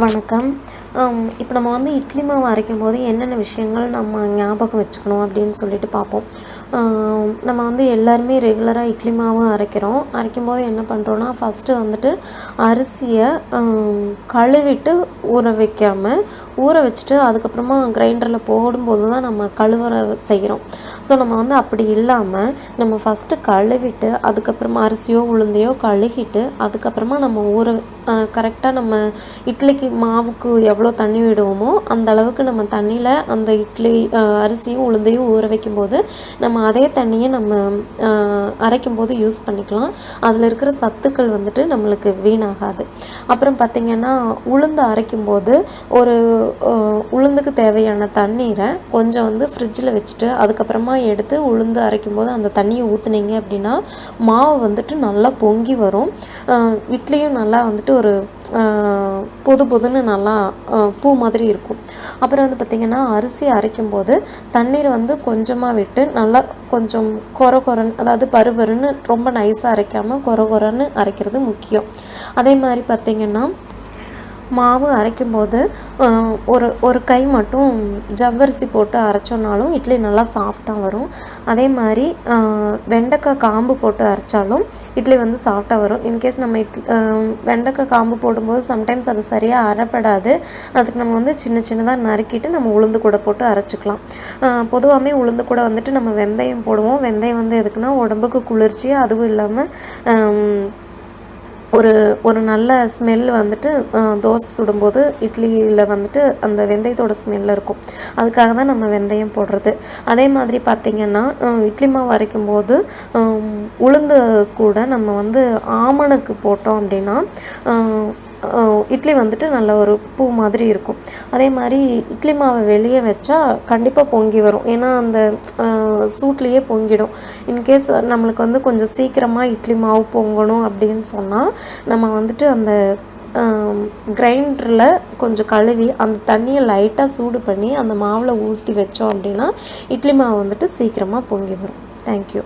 வணக்கம். இப்போ நம்ம வந்து இட்லி மாவு அரைக்கும் போது என்னென்ன விஷயங்கள் நம்ம ஞாபகம் வச்சுக்கணும் அப்படின்னு சொல்லிட்டு பார்ப்போம். நம்ம வந்து எல்லாருமே ரெகுலராக இட்லி மாவு அரைக்கிறோம். அரைக்கும் போது என்ன பண்ணுறோன்னா ஃபஸ்ட்டு வந்துட்டு அரிசியை கழுவிட்டு ஊற வைக்காமல் ஊற வச்சுட்டு அதுக்கப்புறமா கிரைண்டரில் போடும்போது தான் நம்ம கழுவுற செய்கிறோம் ஸோ நம்ம வந்து அப்படி இல்லாமல் நம்ம ஃபஸ்ட்டு கழுவிட்டு அதுக்கப்புறமா அரிசியோ உளுந்தையோ கழுகிட்டு அதுக்கப்புறமா நம்ம ஊற கரெக்டாக நம்ம இட்லிக்கு மாவுக்கு எவ்வளோ தண்ணி விடுவோமோ அந்த அளவுக்கு நம்ம தண்ணியில் அந்த இட்லி அரிசியும் உளுந்தையும் ஊற வைக்கும்போது நம்ம அதே தண்ணியை நம்ம அரைக்கும் போது யூஸ் பண்ணிக்கலாம். அதில் இருக்கிற சத்துக்கள் வந்துட்டு நம்மளுக்கு வீணாகாது. அப்புறம் பார்த்திங்கன்னா உளுந்து அரைக்கும் போது ஒரு உளுந்துக்கு தேவையான தண்ணீரை கொஞ்சம் வந்து ஃப்ரிட்ஜில் வச்சுட்டு அதுக்கப்புறமா எடுத்து உளுந்து அரைக்கும் போது அந்த தண்ணியை ஊற்றுனீங்க அப்படின்னா மாவு வந்துட்டு நல்லா பொங்கி வரும். இட்லியும் நல்லா வந்துட்டு ஒரு புது புதுன்னு நல்லா பூ மாதிரி இருக்கும். அப்புறம் வந்து பார்த்திங்கன்னா அரிசி அரைக்கும் போது தண்ணீர் வந்து கொஞ்சமாக விட்டு நல்லா கொஞ்சம் கொர கொரன்னு அதாவது பருபருன்னு ரொம்ப நைஸாக அரைக்காமல் கொர கொரன்னு அரைக்கிறது முக்கியம். அதே மாதிரி பார்த்திங்கன்னா மாவு அரைக்கும்போது ஒரு ஒரு கை மட்டும் ஜவ்வரிசி போட்டு அரைச்சோன்னாலும் இட்லி நல்லா சாஃப்டாக வரும். அதே மாதிரி வெண்டைக்காய் காம்பு போட்டு அரைச்சாலும் இட்லி வந்து சாஃப்டாக வரும். இன்கேஸ் நம்ம இட்லி வெண்டைக்காய் காம்பு போடும்போது சம்டைம்ஸ் அது சரியாக அரைப்படாது. அதுக்கு நம்ம வந்து சின்ன சின்னதாக நறுக்கிட்டு நம்ம உளுந்து கூட போட்டு அரைச்சிக்கலாம். பொதுவாகவே உளுந்து கூட வந்துட்டு நம்ம வெந்தயம் போடுவோம். வெந்தயம் வந்து எதுக்குன்னா உடம்புக்கு குளிர்ச்சி அதுவும் இல்லாமல் ஒரு ஒரு நல்ல ஸ்மெல் வந்துட்டு தோசை சுடும்போது இட்லியில் வந்துட்டு அந்த வெந்தயத்தோட ஸ்மெல் இருக்கும். அதுக்காக தான் நம்ம வெந்தயம் போடுறது. அதே மாதிரி பார்த்திங்கன்னா இட்லி மாவு அரைக்கும் போது உளுந்து கூட நம்ம வந்து ஆமணக்கு போட்டோம் அப்படின்னா இட்லி வந்துட்டு நல்ல ஒரு பூ மாதிரி இருக்கும். அதே மாதிரி இட்லி மாவை வெளியே வச்சா கண்டிப்பாக பொங்கி வரும். ஏன்னா அந்த சூட்லேயே பொங்கிடும். இன்கேஸ் நம்மளுக்கு வந்து கொஞ்சம் சீக்கிரமாக இட்லி மாவு பொங்கணும் அப்படின்னு சொன்னால் நம்ம வந்துட்டு அந்த கிரைண்டரில் கொஞ்சம் கழுவி அந்த தண்ணியை லைட்டாக சூடு பண்ணி அந்த மாவில் ஊற்றி வச்சோம் அப்படின்னா இட்லி மாவு வந்துட்டு சீக்கிரமாக பொங்கி வரும். தேங்க்யூ